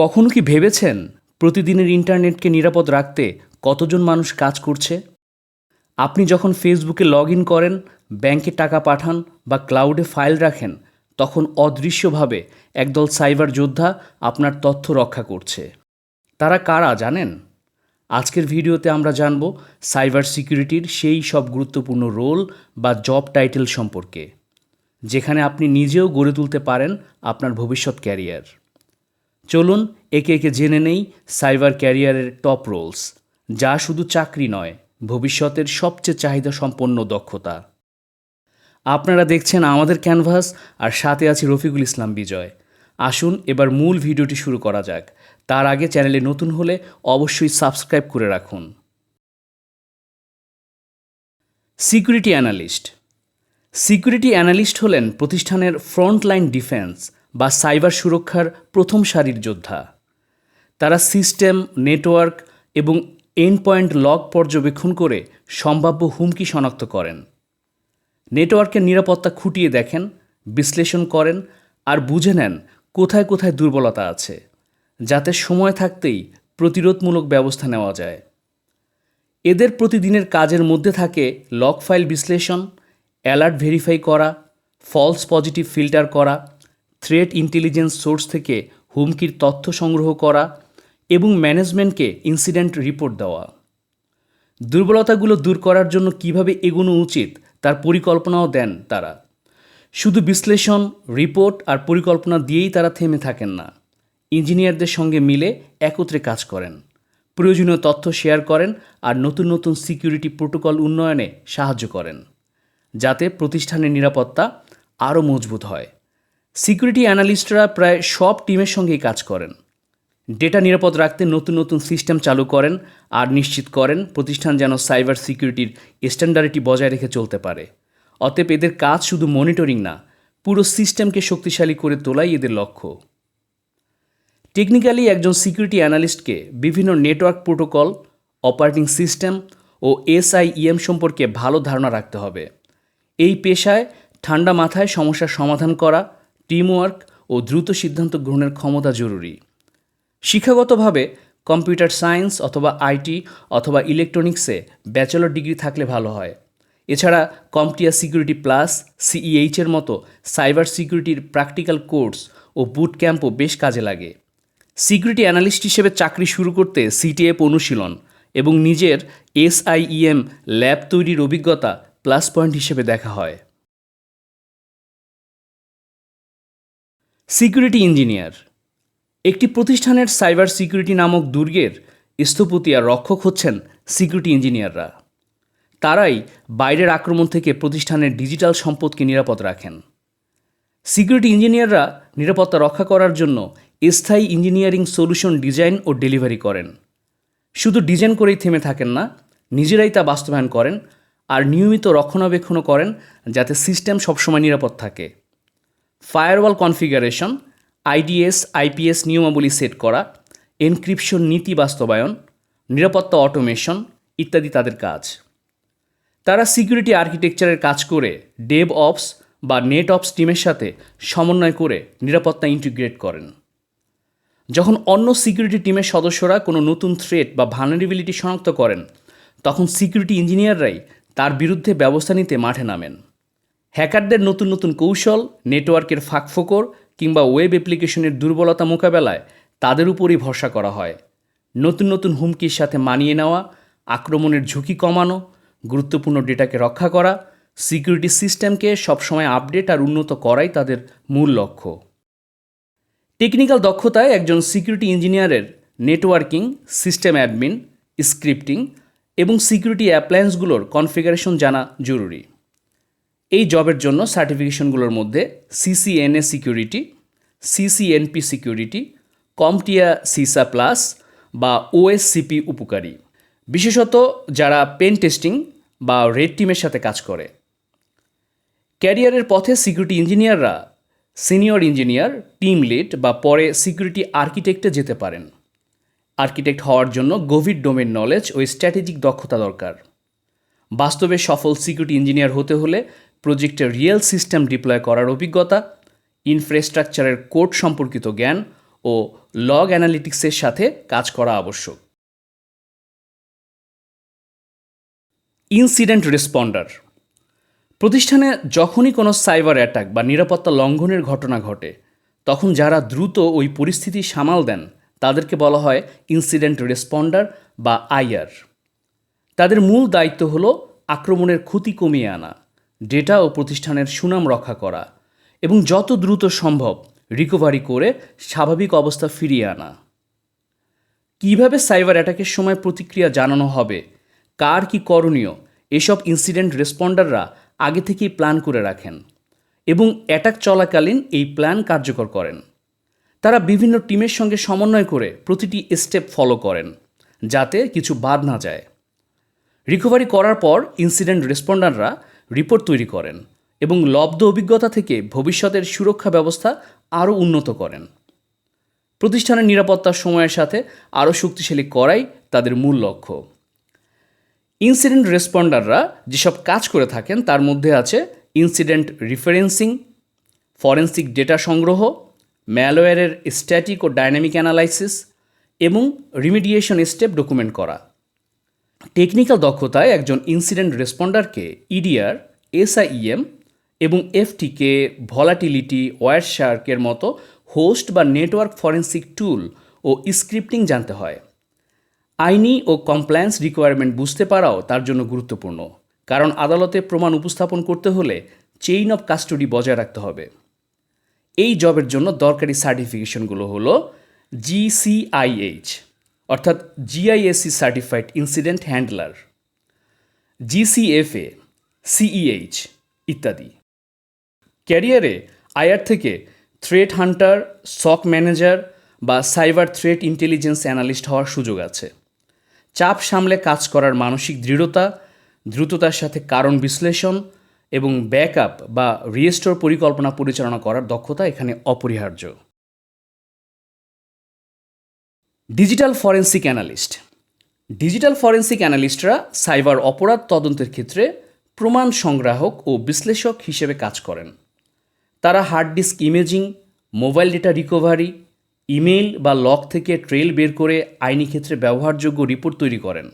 কখনো কি ভেবেছেন প্রতিদিনের ইন্টারনেটকে নিরাপদ রাখতে কতজন মানুষ কাজ করছে? আপনি যখন ফেসবুকে লগ ইন করেন, ব্যাংকে টাকা পাঠান বা ক্লাউডে ফাইল রাখেন, তখন অদৃশ্যভাবে একদল সাইবার যোদ্ধা আপনার তথ্য রক্ষা করছে। তারা কারা জানেন? আজকের ভিডিওতে আমরা জানব সাইবার সিকিউরিটির সেই সব গুরুত্বপূর্ণ রোল বা জব টাইটেল সম্পর্কে, যেখানে আপনি নিজেও গড়ে তুলতে পারেন আপনার ভবিষ্যৎ ক্যারিয়ার। চলুন একে একে জেনে নেই সাইবার ক্যারিয়ারের টপ রোলস, যা শুধু চাকরি নয়, ভবিষ্যতের সবচেয়ে চাহিদা সম্পন্ন দক্ষতা। আপনারা দেখছেন আমাদের ক্যানভাস, আর সাথে আছি রফিকুল ইসলাম বিজয়। আসুন এবার মূল ভিডিওটি শুরু করা যাক। তার আগে চ্যানেলে নতুন হলে অবশ্যই সাবস্ক্রাইব করে রাখুন। Security analyst. সিকিউরিটি অ্যানালিস্ট হলেন প্রতিষ্ঠানের ফ্রন্টলাইন ডিফেন্স বা সাইবার সুরক্ষার প্রথম সারির যোদ্ধা। তারা সিস্টেম, নেটওয়ার্ক এবং এন্ড পয়েন্ট লগ পর্যবেক্ষণ করে সম্ভাব্য হুমকি শনাক্ত করেন। নেটওয়ার্কের নিরাপত্তা খুঁটিয়ে দেখেন, বিশ্লেষণ করেন আর বুঝে নেন কোথায় কোথায় দুর্বলতা আছে, যাতে সময় থাকতেই প্রতিরোধমূলক ব্যবস্থা নেওয়া যায়। এদের প্রতিদিনের কাজের মধ্যে থাকে লগ ফাইল বিশ্লেষণ, অ্যালার্ট ভেরিফাই করা, ফলস পজিটিভ ফিল্টার করা থ্রেট ইন্টেলিজেন্স সোর্স থেকে হুমকির তথ্য সংগ্রহ করা এবং ম্যানেজমেন্টকে ইনসিডেন্ট রিপোর্ট দেওয়া। দুর্বলতাগুলো দূর করার জন্য কীভাবে এগোনো উচিত তার পরিকল্পনাও দেন তারা। শুধু বিশ্লেষণ রিপোর্ট আর পরিকল্পনা দিয়েই তারা থেমে থাকেন না। ইঞ্জিনিয়ারদের সঙ্গে মিলে একত্রে কাজ করেন। প্রয়োজনীয় তথ্য শেয়ার করেন আর নতুন নতুন সিকিউরিটি প্রোটোকল উন্নয়নে সাহায্য করেন। যাতে প্রতিষ্ঠানের নিরাপত্তা আরও মজবুত হয়। সিকিউরিটি অ্যানালিস্টরা প্রায় সব টিমের সঙ্গেই কাজ করেন। ডেটা নিরাপদ রাখতে নতুন নতুন সিস্টেম চালু করেন আর নিশ্চিত করেন প্রতিষ্ঠান যেন সাইবার সিকিউরিটির স্ট্যান্ডার্ডটি বজায় রেখে চলতে পারে। অতএব এদের কাজ শুধু মনিটরিং না, পুরো সিস্টেমকে শক্তিশালী করে তোলাই এদের লক্ষ্য। টেকনিক্যালি একজন সিকিউরিটি অ্যানালিস্টকে বিভিন্ন নেটওয়ার্ক প্রোটোকল, অপারেটিং সিস্টেম ও এসআইইএম সম্পর্কে ভালো ধারণা রাখতে হবে। এই পেশায় ঠান্ডা মাথায় সমস্যার সমাধান করা টিমওয়ার্ক ও দ্রুত সিদ্ধান্ত গ্রহণের ক্ষমতা জরুরি। শিক্ষাগতভাবে কম্পিউটার সায়েন্স অথবা আইটি অথবা ইলেকট্রনিক্সে ব্যাচেলর ডিগ্রি থাকলে ভালো হয়। এছাড়া কম্পিয়া সিকিউরিটি প্লাস সিইএইচের মতো সাইবার সিকিউরিটির প্র্যাকটিক্যাল কোর্স ও বুট ক্যাম্পও বেশ কাজে লাগে। সিকিউরিটি অ্যানালিস্ট হিসেবে চাকরি শুরু করতে সিটিএফ অনুশীলন এবং নিজের এসআইইএম ল্যাব তৈরির অভিজ্ঞতা প্লাস পয়েন্ট হিসেবে দেখা হয়। Security engineer. একটি প্রতিষ্ঠানের সাইবার সিকিউরিটি নামক দুর্গের স্থপতি আর রক্ষক হচ্ছেন সিকিউরিটি ইঞ্জিনিয়াররা। তারাই বাইরের আক্রমণ থেকে প্রতিষ্ঠানের ডিজিটাল সম্পদকে নিরাপদ রাখেন। সিকিউরিটি ইঞ্জিনিয়াররা নিরাপত্তা রক্ষা করার জন্য স্থায়ী ইঞ্জিনিয়ারিং সলিউশন ডিজাইন ও ডেলিভারি করেন। শুধু ডিজাইন করেই থেমে থাকেন না, নিজেরাই তা বাস্তবায়ন করেন আর নিয়মিত রক্ষণাবেক্ষণও করেন যাতে সিস্টেম সবসময় নিরাপদ থাকে। ফায়ারওয়াল কনফিগারেশন, আইডিএস, আইপিএস নিয়মাবলী সেট করা, এনক্রিপশন নীতি বাস্তবায়ন, নিরাপত্তা অটোমেশন ইত্যাদি তাদের কাজ। তারা সিকিউরিটি আর্কিটেকচারের কাজ করে ডেভ অপস বা নেট অপস টিমের সাথে সমন্বয় করে নিরাপত্তা ইন্টিগ্রেট করেন। যখন অন্য সিকিউরিটি টিমের সদস্যরা কোনো নতুন থ্রেট বা ভানারেবিলিটি শনাক্ত করেন, তখন সিকিউরিটি ইঞ্জিনিয়াররাই তার বিরুদ্ধে ব্যবস্থা নিতে মাঠে নামেন। হ্যাকারদের নতুন নতুন কৌশল, নেটওয়ার্কের ফাঁকফোকর কিংবা ওয়েব অ্যাপ্লিকেশনের দুর্বলতা মোকাবেলায় তাদের উপরই ভরসা করা হয়। নতুন নতুন হুমকির সাথে মানিয়ে নেওয়া, আক্রমণের ঝুঁকি কমানো, গুরুত্বপূর্ণ ডেটাকে রক্ষা করা, সিকিউরিটি সিস্টেমকে সবসময় আপডেট আর উন্নত করাই তাদের মূল লক্ষ্য। টেকনিক্যাল দক্ষতায় একজন সিকিউরিটি ইঞ্জিনিয়ারের নেটওয়ার্কিং, সিস্টেম অ্যাডমিন, স্ক্রিপ্টিং এবং সিকিউরিটি অ্যাপ্লায়েন্সগুলোর কনফিগারেশন জানা জরুরি। এই জবের জন্য সার্টিফিকেশনগুলোর মধ্যে CCNA security CCNP security CompTIA CySA plus বা ওএসসিপি উপকারী। বিশেষত যারা পেন টেস্টিং বা রেড টিমের সাথে কাজ করে। ক্যারিয়ারের পথে সিকিউরিটি ইঞ্জিনিয়াররা সিনিয়র ইঞ্জিনিয়ার টিম লিড বা পরে সিকিউরিটি আর্কিটেক্টে যেতে পারেন। আর্কিটেক্ট হওয়ার জন্য গভীর ডোমেন নলেজ ও স্ট্র্যাটেজিক দক্ষতা দরকার। বাস্তবে সফল সিকিউরিটি ইঞ্জিনিয়ার হতে হলে প্রজেক্টের রিয়েল সিস্টেম ডিপ্লয় করার অভিজ্ঞতা, ইনফ্রাস্ট্রাকচারের কোড সম্পর্কিত জ্ঞান ও লগ অ্যানালিটিক্সের সাথে কাজ করা আবশ্যক। Incident responder. প্রতিষ্ঠানে যখনই কোনো সাইবার অ্যাটাক বা নিরাপত্তা লঙ্ঘনের ঘটনা ঘটে, তখন যারা দ্রুত ওই পরিস্থিতি সামাল দেন, তাদেরকে বলা হয় ইনসিডেন্ট রেসপন্ডার বা আইআর। তাদের মূল দায়িত্ব হল আক্রমণের ক্ষতি কমিয়ে আনা। ডেটা ও প্রতিষ্ঠানের সুনাম রক্ষা করা এবং যত দ্রুত সম্ভব রিকভারি করে স্বাভাবিক অবস্থা ফিরিয়ে আনা। কীভাবে সাইবার অ্যাটাকের সময় প্রতিক্রিয়া জানানো হবে? কার কি করণীয়? এসব ইনসিডেন্ট রেসপন্ডাররা আগে থেকেই প্ল্যান করে রাখেন এবং অ্যাটাক চলাকালীন এই প্ল্যান কার্যকর করেন। তারা বিভিন্ন টিমের সঙ্গে সমন্বয় করে প্রতিটি স্টেপ ফলো করেন যাতে কিছু বাদ না যায়। রিকভারি করার পর ইনসিডেন্ট রেসপন্ডাররা রিপোর্ট তৈরি করেন এবং লব্ধ অভিজ্ঞতা থেকে ভবিষ্যতের সুরক্ষা ব্যবস্থা আরও উন্নত করেন। প্রতিষ্ঠানের নিরাপত্তার সময়ের সাথে আরও শক্তিশালী করাই তাদের মূল লক্ষ্য। ইনসিডেন্ট রেসপন্ডাররা যেসব কাজ করে থাকেন, তার মধ্যে আছে ইনসিডেন্ট রিফারেন্সিং, ফরেন্সিক ডেটা সংগ্রহ, ম্যালওয়্যারের স্ট্যাটিক ও ডাইনামিক অ্যানালাইসিস এবং রিমিডিয়েশন স্টেপ ডকুমেন্ট করা। টেকনিক্যাল দক্ষতায় একজন ইনসিডেন্ট রেসপন্ডারকে ইডিআর এসআইএম এবং এফটিকে ভলাটিলিটি ওয়ার শার্কের মতো হোস্ট বা নেটওয়ার্ক ফরেন্সিক টুল ও স্ক্রিপ্টিং জানতে হয়। আইনি ও কমপ্লায়েন্স রিকোয়ারমেন্ট বুঝতে পারাও তার জন্য গুরুত্বপূর্ণ, কারণ আদালতে প্রমাণ উপস্থাপন করতে হলে চেইন অফ কাস্টডি বজায় রাখতে হবে। এই জবের জন্য দরকারি সার্টিফিকেশনগুলো হলো জিসিআইএইচ অর্থাৎ GISC certified incident handler GCFA CEH ইত্যাদি। ক্যারিয়ারে আয়ার থেকে থ্রেট হান্টার সক ম্যানেজার বা সাইবার থ্রেট ইন্টেলিজেন্স অ্যানালিস্ট হওয়ার সুযোগ আছে। চাপ সামলে কাজ করার মানসিক দৃঢ়তা, দ্রুততার সাথে কারণ বিশ্লেষণ এবং ব্যাকআপ বা রিস্টোর পরিকল্পনা পরিচালনা করার দক্ষতা এখানে অপরিহার্য। Digital forensic analyst digital forensic অ্যানালিস্টরা cyber অপরাধ তদন্তের ক্ষেত্রে প্রমাণ সংগ্রাহক ও বিশ্লেষক হিসেবে কাজ করেন। তারা hard disk imaging mobile data recovery email বা লক থেকে ট্রেল বের করে আইনি ক্ষেত্রে ব্যবহারযোগ্য রিপোর্ট তৈরি করেন।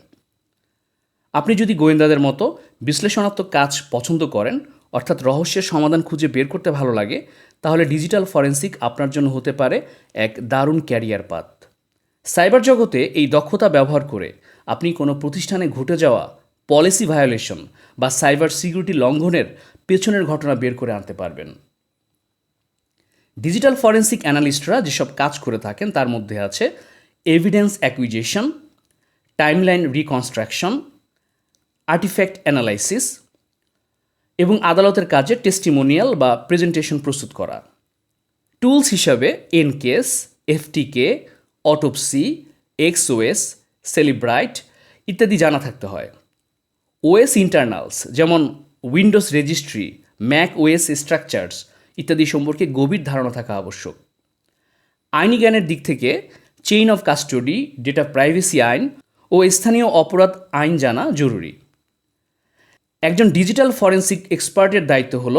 আপনি যদি গোয়েন্দাদের মতো বিশ্লেষণাত্মক কাজ পছন্দ করেন, অর্থাৎ রহস্যের সমাধান খুঁজে বের করতে ভালো লাগে, তাহলে ডিজিটাল ফরেন্সিক আপনার জন্য হতে পারে এক দারুণ ক্যারিয়ার পাথ সাইবার জগতে এই দক্ষতা ব্যবহার করে আপনি কোনো প্রতিষ্ঠানে ঘটে যাওয়া পলিসি ভায়োলেশন বা সাইবার সিকিউরিটি লঙ্ঘনের পেছনের ঘটনা বের করে আনতে পারবেন। ডিজিটাল ফরেন্সিক অ্যানালিস্টরা যেসব কাজ করে থাকেন, তার মধ্যে আছে evidence acquisition timeline reconstruction artefact analysis এবং আদালতের কাজে টেস্টিমোনিয়াল বা প্রেজেন্টেশন প্রস্তুত করা। টুলস হিসাবে EnCase FTK Autopsy X XOS Cellebrite ইত্যাদি জানা থাকতে হয়। ওএস ইন্টারনালস যেমন Windows registry Mac OS structures ইত্যাদি সম্পর্কে গভীর ধারণা থাকা আবশ্যক। আইনি জ্ঞানের দিক থেকে chain of custody data privacy আইন ও স্থানীয় অপরাধ আইন জানা জরুরি। একজন ডিজিটাল ফরেন্সিক এক্সপার্টের দায়িত্ব হল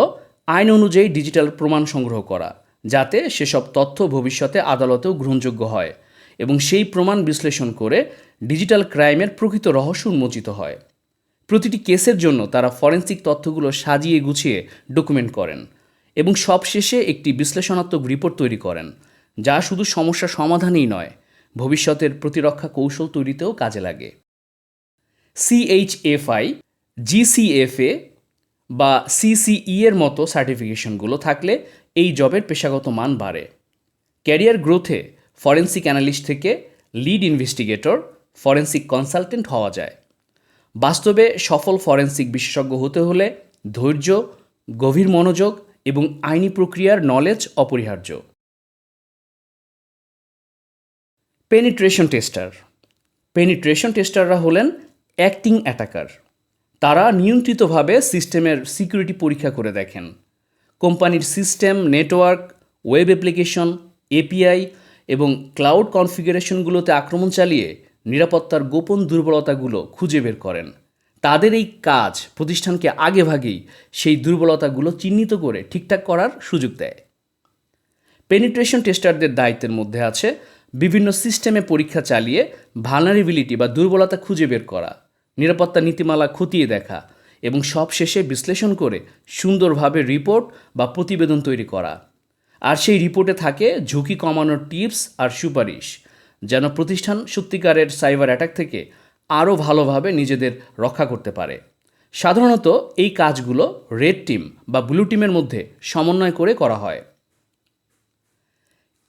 আইন অনুযায়ী ডিজিটাল প্রমাণ সংগ্রহ করা, যাতে সেসব তথ্য ভবিষ্যতে আদালতেও গ্রহণযোগ্য হয়। এবং সেই প্রমাণ বিশ্লেষণ করে ডিজিটাল ক্রাইমের প্রকৃত রহস্য উন্মোচিত হয়। প্রতিটি কেসের জন্য তারা ফরেন্সিক তথ্যগুলো সাজিয়ে গুছিয়ে ডকুমেন্ট করেন এবং সবশেষে একটি বিশ্লেষণাত্মক রিপোর্ট তৈরি করেন, যা শুধু সমস্যা সমাধানেই নয়, ভবিষ্যতের প্রতিরক্ষা কৌশল তৈরিতেও কাজে লাগে। সিএইচএফআই জিসিএফএ বা সিসিই এর মতো সার্টিফিকেশনগুলো থাকলে এই জবের পেশাগত মান বাড়ে। ক্যারিয়ার গ্রোথে ফরেন্সিক অ্যানালিস্ট থেকে লিড ইনভেস্টিগেটর, ফরেন্সিক কনসালটেন্ট হওয়া যায়। বাস্তবে সফল ফরেন্সিক বিশেষজ্ঞ হতে হলে ধৈর্য, গভীর মনোযোগ এবং আইনি প্রক্রিয়ার নলেজ অপরিহার্য। পেনিট্রেশন টেস্টার পেনিট্রেশন টেস্টাররা হলেন অ্যাক্টিং অ্যাটাকার তারা নিয়ন্ত্রিতভাবে সিস্টেমের সিকিউরিটি পরীক্ষা করে দেখেন। কোম্পানির system network web application API এবং ক্লাউড কনফিগারেশনগুলোতে আক্রমণ চালিয়ে নিরাপত্তার গোপন দুর্বলতাগুলো খুঁজে বের করেন। তাদের এই কাজ প্রতিষ্ঠানকে আগেভাগেই সেই দুর্বলতাগুলো চিহ্নিত করে ঠিকঠাক করার সুযোগ দেয়। পেনিট্রেশন টেস্টারদের দায়িত্বের মধ্যে আছে বিভিন্ন সিস্টেমে পরীক্ষা চালিয়ে ভালনারেবিলিটি বা দুর্বলতা খুঁজে বের করা, নিরাপত্তা নীতিমালা খতিয়ে দেখা এবং সব শেষে বিশ্লেষণ করে সুন্দরভাবে রিপোর্ট বা প্রতিবেদন তৈরি করা। আর সেই রিপোর্টে থাকে ঝুঁকি কমানোর টিপস আর সুপারিশ, যেন প্রতিষ্ঠান সত্যিকারের সাইবার অ্যাটাক থেকে আরও ভালোভাবে নিজেদের রক্ষা করতে পারে। সাধারণত এই কাজগুলো রেড টিম বা ব্লু টিমের মধ্যে সমন্বয় করে করা হয়।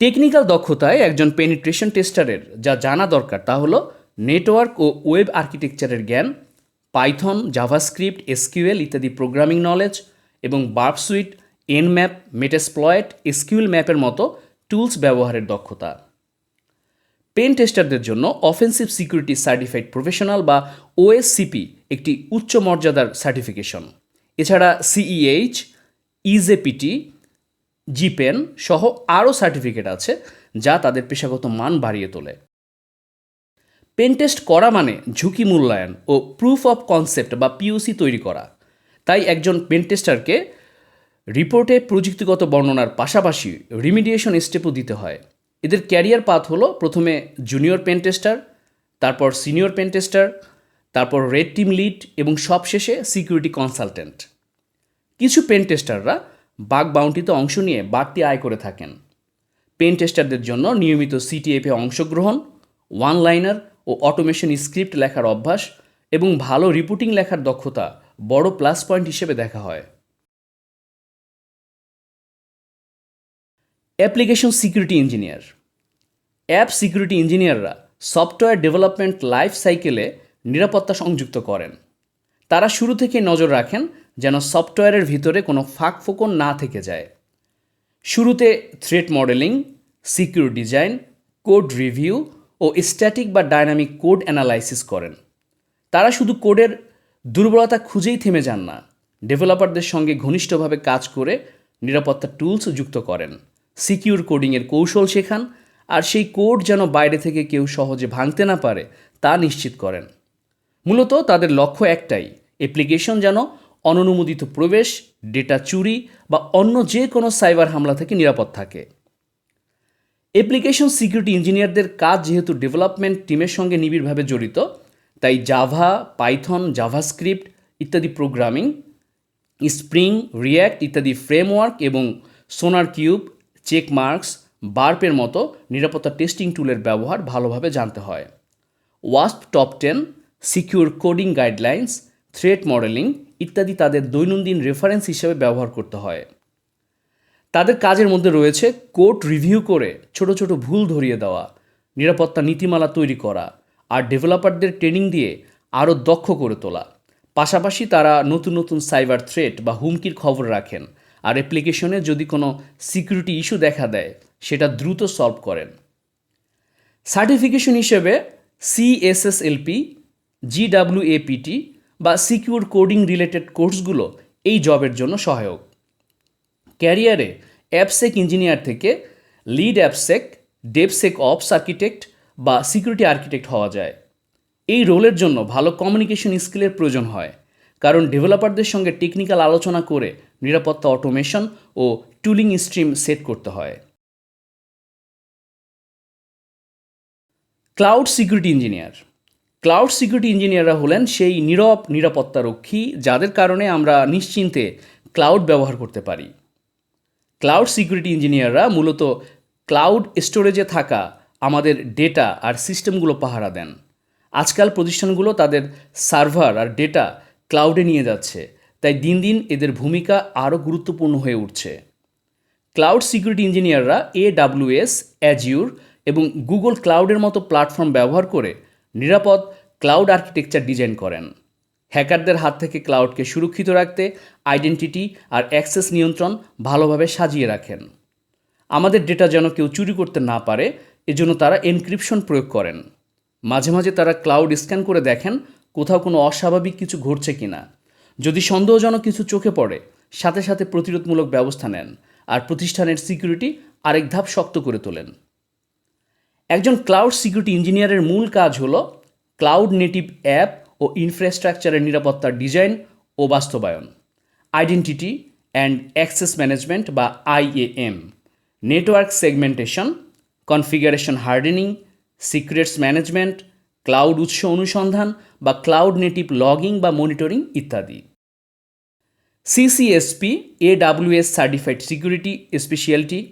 টেকনিক্যাল দক্ষতায় একজন পেনিট্রেশন টেস্টারের যা জানা দরকার তা হলো নেটওয়ার্ক ও ওয়েব আর্কিটেকচারের জ্ঞান, পাইথন, জাভাস্ক্রিপ্ট, এসকিউএল ইত্যাদি প্রোগ্রামিং নলেজ এবং Burp suite Nmap Metasploit, এসকিউএল ম্যাপের মতো টুলস ব্যবহারের দক্ষতা। পেন টেস্টারদের জন্য অফেন্সিভ সিকিউরিটি সার্টিফাইড প্রফেশনাল বা ওএসসিপি একটি উচ্চ মর্যাদার সার্টিফিকেশন। এছাড়া সিইএইচ, ইজেপিটি, জিপেন সহ আরও সার্টিফিকেট আছে যা তাদের পেশাগত মান বাড়িয়ে তোলে। পেন টেস্ট করা মানে ঝুঁকি মূল্যায়ন ও প্রুফ অফ কনসেপ্ট বা পিওসি তৈরি করা। তাই একজন পেন টেস্টারকে রিপোর্টে প্রযুক্তিগত বর্ণনার পাশাপাশি রিমিডিয়েশন স্টেপও দিতে হয়। এদের ক্যারিয়ার পাথ হলো প্রথমে জুনিয়র পেন টেস্টার, তারপর সিনিয়র পেন টেস্টার, তারপর রেড টিম লিড এবং সবশেষে সিকিউরিটি কনসালটেন্ট। কিছু পেন টেস্টাররা বাগ বাউন্টিতে অংশ নিয়ে বাড়তি আয় করে থাকেন। পেন টেস্টারদের জন্য নিয়মিত সিটিএফে অংশগ্রহণ ওয়ান লাইনার ও অটোমেশন স্ক্রিপ্ট লেখার অভ্যাস এবং ভালো রিপোর্টিং লেখার দক্ষতা বড় প্লাস পয়েন্ট হিসেবে দেখা হয়। Application security engineer. App security ইঞ্জিনিয়াররা সফটওয়্যার ডেভেলপমেন্ট লাইফ সাইকেলে নিরাপত্তা সংযুক্ত করেন। তারা শুরু থেকে নজর রাখেন যেন সফটওয়্যারের ভিতরে কোনো ফাঁক ফোকন না থেকে যায়। শুরুতে threat modelling secure design code review ও স্ট্যাটিক বা ডাইনামিক কোড অ্যানালাইসিস করেন। তারা শুধু কোডের দুর্বলতা খুঁজেই থেমে যান না ডেভেলপারদের সঙ্গে ঘনিষ্ঠভাবে কাজ করে নিরাপত্তা টুলস যুক্ত করেন। সিকিউর কোডিংয়ের কৌশল শেখান, আর সেই কোড যেন বাইরে থেকে কেউ সহজে ভাঙতে না পারে, তা নিশ্চিত করেন। মূলত তাদের লক্ষ্য একটাই, অ্যাপ্লিকেশন যেন অননুমোদিত প্রবেশ, ডেটা চুরি বা অন্য যে কোনো সাইবার হামলা থেকে নিরাপদ থাকে। অ্যাপ্লিকেশন সিকিউরিটি ইঞ্জিনিয়ারদের কাজ যেহেতু ডেভেলপমেন্ট টিমের সঙ্গে নিবিড়ভাবে জড়িত, তাই জাভা, পাইথন, জাভাস্ক্রিপ্ট ইত্যাদি প্রোগ্রামিং, স্প্রিং, রিয়্যাক্ট ইত্যাদি ফ্রেমওয়ার্ক এবং সোনার কিউব চেক মার্কস, বার্পের মতো নিরাপত্তা টেস্টিং টুলের ব্যবহার ভালোভাবে জানতে হয়। Wasp top ten, secure coding guidelines, threat modelling ইত্যাদি তাদের দৈনন্দিন রেফারেন্স হিসেবে ব্যবহার করতে হয়। তাদের কাজের মধ্যে রয়েছে কোড রিভিউ করে ছোট ছোট ভুল ধরিয়ে দেওয়া, নিরাপত্তা নীতিমালা তৈরি করা আর ডেভেলপারদের ট্রেনিং দিয়ে আরও দক্ষ করে তোলা। পাশাপাশি তারা নতুন নতুন সাইবার থ্রেট বা হুমকির খবর রাখেন আর অ্যাপ্লিকেশনে যদি কোনো সিকিউরিটি ইস্যু দেখা দেয়, সেটা দ্রুত সলভ করেন। সার্টিফিকেশন হিসেবে সিএসএসএলপি জিডাব্লিউএপিটি বা সিকিউর কোডিং রিলেটেড কোর্সগুলো এই জবের জন্য সহায়ক। ক্যারিয়ারে অ্যাপসেক ইঞ্জিনিয়ার থেকে lead AppSec DevSecOps architect বা সিকিউরিটি আর্কিটেক্ট হওয়া যায়। এই রোলের জন্য ভালো কমিউনিকেশন স্কিলের প্রয়োজন হয়। কারণ ডেভেলপারদের সঙ্গে টেকনিক্যাল আলোচনা করে নিরাপত্তা অটোমেশন ও টুলিং স্ট্রিম সেট করতে হয়। Cloud security engineer. Cloud security ইঞ্জিনিয়াররা হলেন সেই নীরব নিরাপত্তারক্ষী যাদের কারণে আমরা নিশ্চিন্তে ক্লাউড ব্যবহার করতে পারি। ক্লাউড সিকিউরিটি ইঞ্জিনিয়াররা মূলত ক্লাউড স্টোরেজে থাকা আমাদের ডেটা আর সিস্টেমগুলো পাহারা দেন। আজকাল প্রতিষ্ঠানগুলো তাদের সার্ভার আর ডেটা ক্লাউডে নিয়ে যাচ্ছে। তাই দিন দিন এদের ভূমিকা আরও গুরুত্বপূর্ণ হয়ে উঠছে। ক্লাউড সিকিউরিটি ইঞ্জিনিয়াররা এ ডাব্লিউএস অ্যাজিউর এবং গুগল ক্লাউডের মতো প্ল্যাটফর্ম ব্যবহার করে নিরাপদ ক্লাউড আর্কিটেকচার ডিজাইন করেন। হ্যাকারদের হাত থেকে ক্লাউডকে সুরক্ষিত রাখতে আইডেন্টিটি আর অ্যাক্সেস নিয়ন্ত্রণ ভালোভাবে সাজিয়ে রাখেন। আমাদের ডেটা যেন কেউ চুরি করতে না পারে, এজন্য তারা এনক্রিপশন প্রয়োগ করেন। মাঝে মাঝে তারা ক্লাউড স্ক্যান করে দেখেন কোথাও কোনো অস্বাভাবিক কিছু ঘটছে কিনা? যদি সন্দেহজনক কিছু চোখে পড়ে, সাথে সাথে প্রতিরোধমূলক ব্যবস্থা নেন আর প্রতিষ্ঠানের সিকিউরিটি আরেক ধাপ শক্ত করে তোলেন। একজন ক্লাউড সিকিউরিটি ইঞ্জিনিয়ারের মূল কাজ হল ক্লাউড নেটিভ অ্যাপ ও ইনফ্রাস্ট্রাকচারের নিরাপত্তার ডিজাইন ও বাস্তবায়ন, আইডেন্টিটি অ্যান্ড অ্যাক্সেস ম্যানেজমেন্ট বা IAM network segmentation, configuration hardening, secrets management cloud উৎস অনুসন্ধান বা ক্লাউড নেটিভ লগিং বা মনিটরিং ইত্যাদি। CCSP AWS certified security specialty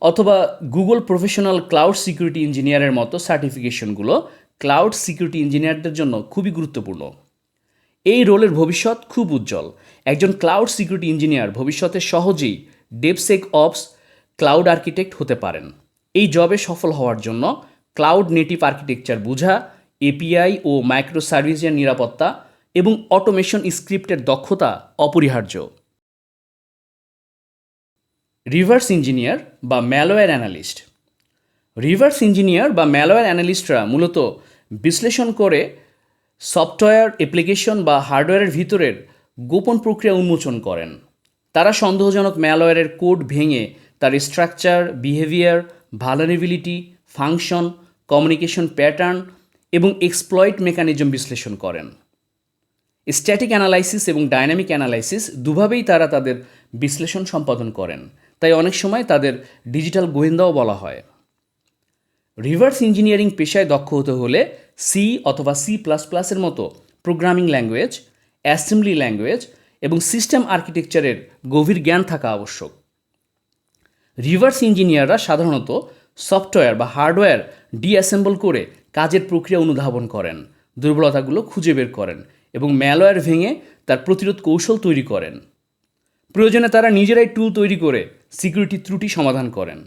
অথবা গুগল প্রফেশনাল ক্লাউড সিকিউরিটি ইঞ্জিনিয়ারের মতো সার্টিফিকেশনগুলো ক্লাউড সিকিউরিটি ইঞ্জিনিয়ারদের জন্য খুবই গুরুত্বপূর্ণ। এই রোলের ভবিষ্যৎ খুব উজ্জ্বল। একজন ক্লাউড সিকিউরিটি ইঞ্জিনিয়ার ভবিষ্যতে সহজেই ডেপসেক অপস ক্লাউড আর্কিটেক্ট হতে পারেন। এই জবে সফল হওয়ার জন্য ক্লাউড নেটিভ আর্কিটেকচার বোঝা এপিআই ও মাইক্রো সার্ভিসের নিরাপত্তা এবং অটোমেশন স্ক্রিপ্টের দক্ষতা অপরিহার্য। রিভার্স ইঞ্জিনিয়ার বা ম্যালওয়্যার অ্যানালিস্ট। রিভার্স ইঞ্জিনিয়ার বা ম্যালওয়্যার অ্যানালিস্টরা মূলত বিশ্লেষণ করে সফটওয়্যার অ্যাপ্লিকেশন বা হার্ডওয়্যারের ভিতরের গোপন প্রক্রিয়া উন্মোচন করেন। তারা সন্দেহজনক ম্যালওয়্যারের কোড ভেঙে তার structure, behaviour vulnerability function, communication pattern এবং এক্সপ্লয়েট মেকানিজম বিশ্লেষণ করেন। স্ট্যাটিক অ্যানালাইসিস এবং ডাইনামিক অ্যানালাইসিস দুভাবেই তারা তাদের বিশ্লেষণ সম্পাদন করেন। তাই অনেক সময় তাদের ডিজিটাল গোয়েন্দাও বলা হয়। রিভার্স ইঞ্জিনিয়ারিং পেশায় দক্ষ হতে হলে সি অথবা সি প্লাস প্লাসের মতো প্রোগ্রামিং ল্যাঙ্গুয়েজ অ্যাসেম্বলি ল্যাঙ্গুয়েজ এবং সিস্টেম আর্কিটেকচারের গভীর জ্ঞান থাকা আবশ্যক। রিভার্স ইঞ্জিনিয়াররা সাধারণত সফটওয়্যার বা হার্ডওয়্যার ডিঅ্যাসেম্বল করে কাজের প্রক্রিয়া অনুধাবন করেন, দুর্বলতাগুলো খুঁজে বের করেন এবং ম্যালওয়্যার ভেঙে তার প্রতিরোধ কৌশল তৈরি করেন। প্রয়োজনে তারা নিজেরাই টুল তৈরি করে সিকিউরিটি ত্রুটি সমাধান করেন।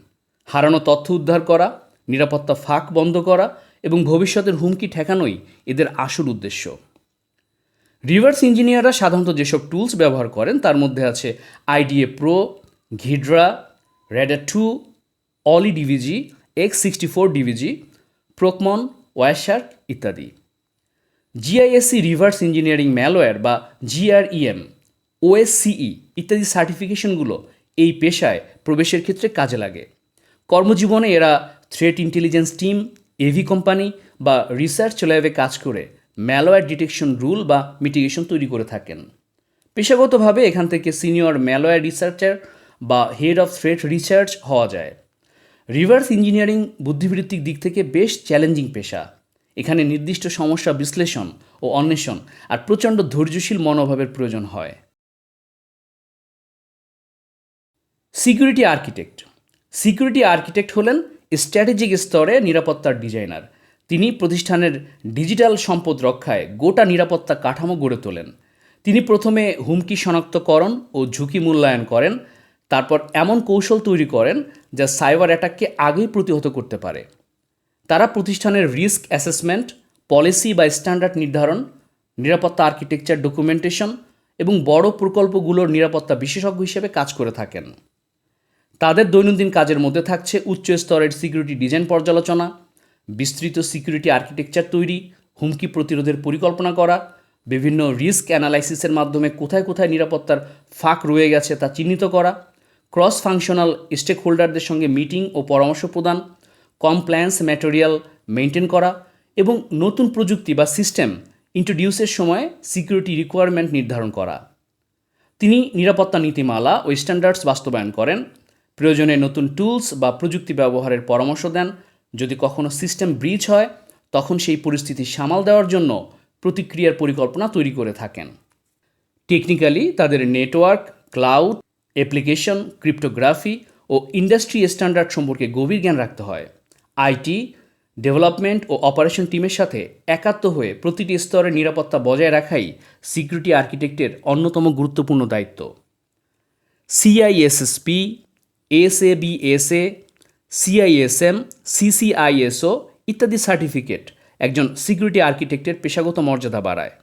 হারানো তথ্য উদ্ধার করা, নিরাপত্তা ফাঁক বন্ধ করা এবং ভবিষ্যতের হুমকি ঠেকানোই এদের আসল উদ্দেশ্য। রিভার্স ইঞ্জিনিয়াররা সাধারণত যেসব টুলস ব্যবহার করেন, তার মধ্যে আছে IDA pro, Ghidra Radare two, Olly DBG, x sixty four DBG, ProcMon Wireshark ইত্যাদি। জিআইএসসি রিভার্স ইঞ্জিনিয়ারিং ম্যালওয়্যার বা জিআরইএম ওএসসিই ইত্যাদি সার্টিফিকেশনগুলো এই পেশায় প্রবেশের ক্ষেত্রে কাজে লাগে। কর্মজীবনে এরা threat intelligence team AV company বা রিসার্চ ল্যাবে কাজ করে ম্যালওয়্যার ডিটেকশন রুল বা মিটিগেশন তৈরি করে থাকেন। পেশাগতভাবে এখান থেকে সিনিয়র ম্যালওয়্যার রিসার্চার বা হেড অফ থ্রেট রিসার্চ হওয়া যায়। রিভার্স ইঞ্জিনিয়ারিং বুদ্ধিবৃত্তিক দিক থেকে বেশ চ্যালেঞ্জিং পেশা। এখানে নির্দিষ্ট সমস্যা বিশ্লেষণ ও অন্বেষণ আর প্রচণ্ড ধৈর্যশীল মনোভাবের প্রয়োজন হয়। Security architect. সিকিউরিটি আর্কিটেক্ট হলেন স্ট্র্যাটেজিক স্তরে নিরাপত্তার ডিজাইনার। তিনি প্রতিষ্ঠানের ডিজিটাল সম্পদ রক্ষায় গোটা নিরাপত্তা কাঠামো গড়ে তোলেন। তিনি প্রথমে হুমকি শনাক্তকরণ ও ঝুঁকি মূল্যায়ন করেন তারপর এমন কৌশল তৈরি করেন যা সাইবার অ্যাটাককে আগেই প্রতিহত করতে পারে। তারা প্রতিষ্ঠানের রিস্ক অ্যাসেসমেন্ট, পলিসি বা স্ট্যান্ডার্ড নির্ধারণ, নিরাপত্তা আর্কিটেকচার ডকুমেন্টেশন এবং বড় প্রকল্পগুলোর নিরাপত্তা বিশেষজ্ঞ হিসেবে কাজ করে থাকেন। তাদের দৈনন্দিন কাজের মধ্যে থাকছে উচ্চ স্তরের সিকিউরিটি ডিজাইন পর্যালোচনা, বিস্তৃত সিকিউরিটি আর্কিটেকচার তৈরি, হুমকি প্রতিরোধের পরিকল্পনা করা, বিভিন্ন রিস্ক অ্যানালাইসিসের মাধ্যমে কোথায় কোথায় নিরাপত্তার ফাঁক রয়ে গেছে তা চিহ্নিত করা ক্রস ফাংশনাল স্টেক হোল্ডারদের সঙ্গে মিটিং ও পরামর্শ প্রদান কমপ্লায়েন্স ম্যাটেরিয়াল মেনটেন করা এবং নতুন প্রযুক্তি বা সিস্টেম ইন্ট্রোডিউসের সময় সিকিউরিটি রিকোয়ারমেন্ট নির্ধারণ করা। তিনি নিরাপত্তা নীতিমালা ও স্ট্যান্ডার্ডস বাস্তবায়ন করেন, প্রয়োজনে নতুন টুলস বা প্রযুক্তি ব্যবহারের পরামর্শ দেন। যদি কখনো সিস্টেম ব্রিচ হয়, তখন সেই পরিস্থিতি সামাল দেওয়ার জন্য প্রতিক্রিয়ার পরিকল্পনা তৈরি করে থাকেন। টেকনিক্যালি তাদের নেটওয়ার্ক ক্লাউড অ্যাপ্লিকেশন ক্রিপ্টোগ্রাফি ও ইন্ডাস্ট্রি স্ট্যান্ডার্ড সম্পর্কে গভীর জ্ঞান রাখতে হয়। আইটি ডেভেলপমেন্ট ও অপারেশন টিমের সাথে একাত্ম হয়ে প্রতিটি স্তরে নিরাপত্তা বজায় রাখাই সিকিউরিটি আর্কিটেক্টের অন্যতম গুরুত্বপূর্ণ দায়িত্ব। সিআইএসএসপি এসএবিএসএ সিআইএসএম সিসিআইএসও ইত্যাদি সার্টিফিকেট একজন সিকিউরিটি আর্কিটেক্টের পেশাগত মর্যাদা বাড়ায়।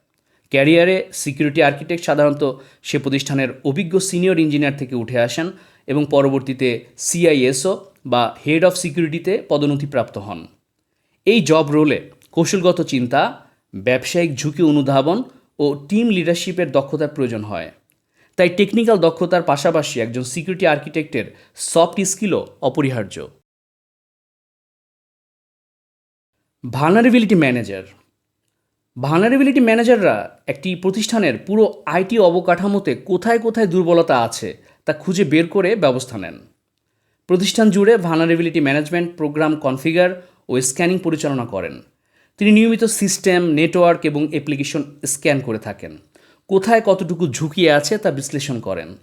ক্যারিয়ারে সিকিউরিটি আর্কিটেক্ট সাধারণত সে প্রতিষ্ঠানের অভিজ্ঞ সিনিয়র ইঞ্জিনিয়ার থেকে উঠে আসেন এবং পরবর্তীতে সিআইএসও বা হেড অফ সিকিউরিটিতে পদোন্নতিপ্রাপ্ত হন। এই জব রোলে কৌশলগত চিন্তা, ব্যবসায়িক ঝুঁকি অনুধাবন ও টিম লিডারশিপের দক্ষতার প্রয়োজন হয়। তাই টেকনিক্যাল দক্ষতার পাশাপাশি একজন সিকিউরিটি আর্কিটেক্টের সফট স্কিলও অপরিহার্য। ভালনারেবিলিটি ম্যানেজার ভালনারেবিলিটি ম্যানেজাররা একটি প্রতিষ্ঠানের পুরো আইটি অবকাঠামোতে কোথায় কোথায় দুর্বলতা আছে তা খুঁজে বের করে ব্যবস্থা নেন। প্রতিষ্ঠান জুড়ে ভানারেবিলিটি ম্যানেজমেন্ট প্রোগ্রাম কনফিগার ও স্ক্যানিং পরিচালনা করেন। তিনি নিয়মিত সিস্টেম, নেটওয়ার্ক এবং অ্যাপ্লিকেশন স্ক্যান করে থাকেন। কোথায় কতটুকু ঝুঁকি আছে তা বিশ্লেষণ করেন।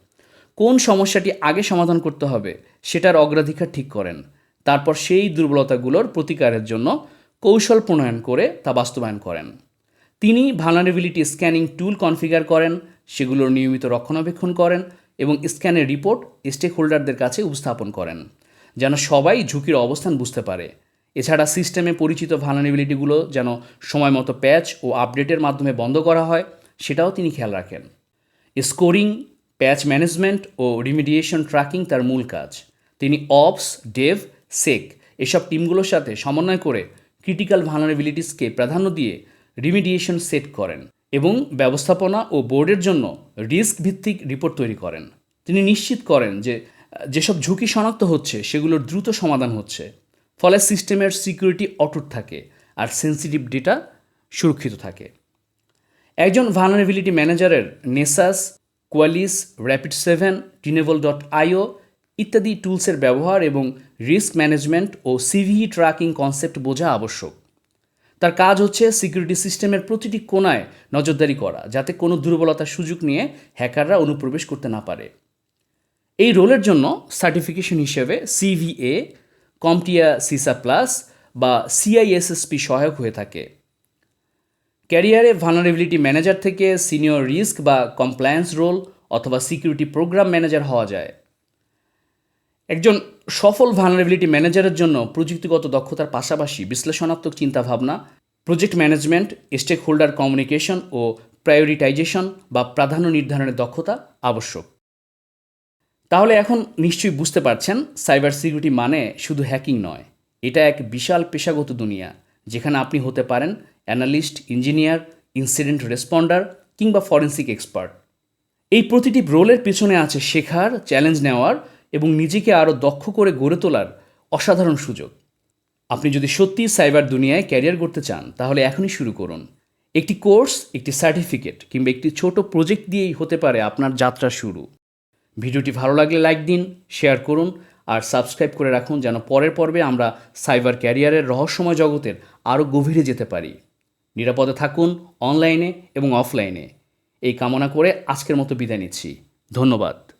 কোন সমস্যাটি আগে সমাধান করতে হবে সেটার অগ্রাধিকার ঠিক করেন। তারপর সেই দুর্বলতাগুলোর প্রতিকারের জন্য কৌশল প্রণয়ন করে তা বাস্তবায়ন করেন। তিনি ভালনারেবিলিটি স্ক্যানিং টুল কনফিগার করেন, সেগুলোর নিয়মিত রক্ষণাবেক্ষণ করেন এবং স্ক্যানের রিপোর্ট স্টেক হোল্ডারদের কাছে উপস্থাপন করেন, যেন সবাই ঝুঁকির অবস্থান বুঝতে পারে। এছাড়া সিস্টেমে পরিচিত ভালনারেবিলিটিগুলো যেন সময় মতো প্যাচ ও আপডেটের মাধ্যমে বন্ধ করা হয়, সেটাও তিনি খেয়াল রাখেন। স্কোরিং প্যাচ ম্যানেজমেন্ট ও রিমিডিয়েশন ট্র্যাকিং তার মূল কাজ। তিনি অপস ডেভ সেক এসব টিমগুলোর সাথে সমন্বয় করে ক্রিটিক্যাল ভালনারেবিলিটিসকে প্রাধান্য দিয়ে রিমিডিয়েশন সেট করেন এবং ব্যবস্থাপনা ও বোর্ডের জন্য রিস্ক ভিত্তিক রিপোর্ট তৈরি করেন। তিনি নিশ্চিত করেন যে, যেসব ঝুঁকি শনাক্ত হচ্ছে, সেগুলোর দ্রুত সমাধান হচ্ছে। ফলে সিস্টেমের সিকিউরিটি অটুট থাকে আর সেন্সিটিভ ডেটা সুরক্ষিত থাকে। একজন ভালনারেবিলিটি ম্যানেজারের Nessus, Qualys Rapid seven Tenable dot IO ইত্যাদি টুলসের ব্যবহার এবং রিস্ক ম্যানেজমেন্ট ও সিভিই ট্র্যাকিং কনসেপ্ট বোঝা আবশ্যক। তার কাজ হচ্ছে সিকিউরিটি সিস্টেমের প্রতিটি কোণায় নজরদারি করা, যাতে কোনো দুর্বলতার সুযোগ নিয়ে হ্যাকাররা অনুপ্রবেশ করতে না পারে। এই রোলের জন্য সার্টিফিকেশন হিসেবে সিভিএ, কমটিয়া, সিসা প্লাস বা সিআইএসএসপি সহায়ক হয়ে থাকে। ক্যারিয়ারে ভালনারেবিলিটি ম্যানেজার থেকে সিনিয়র রিস্ক বা কমপ্লায়েন্স রোল অথবা সিকিউরিটি প্রোগ্রাম ম্যানেজার হওয়া যায়। একজন সফল ভালনারেবিলিটি ম্যানেজারের জন্য প্রযুক্তিগত দক্ষতার পাশাপাশি বিশ্লেষণাত্মক চিন্তাভাবনা project management stakeholder communication ও প্রায়োরিটাইজেশন বা প্রাধান্য নির্ধারণের দক্ষতা আবশ্যক। তাহলে এখন নিশ্চয়ই বুঝতে পারছেন সাইবার সিকিউরিটি মানে শুধু হ্যাকিং নয়, এটা এক বিশাল পেশাগত দুনিয়া, যেখানে আপনি হতে পারেন অ্যানালিস্ট ইঞ্জিনিয়ার ইনসিডেন্ট রেসপন্ডার কিংবা ফরেন্সিক এক্সপার্ট এই প্রতিটি রোলের পিছনে আছে শেখার চ্যালেঞ্জ নেওয়ার এবং নিজেকে আরও দক্ষ করে গড়ে তোলার অসাধারণ সুযোগ। আপনি যদি সত্যি সাইবার দুনিয়ায় ক্যারিয়ার করতে চান, তাহলে এখনই শুরু করুন। একটি কোর্স, একটি সার্টিফিকেট কিংবা একটি ছোট প্রজেক্ট দিয়েই হতে পারে আপনার যাত্রা শুরু। ভিডিওটি ভালো লাগলে লাইক দিন, শেয়ার করুন আর সাবস্ক্রাইব করে রাখুন যেন পরের পর্বে আমরা সাইবার ক্যারিয়ারের রহস্যময় জগতের আরও গভীরে যেতে পারি। নিরাপদে থাকুন, অনলাইনে এবং অফলাইনে। এই কামনা করে আজকের মতো বিদায় নিচ্ছি। ধন্যবাদ।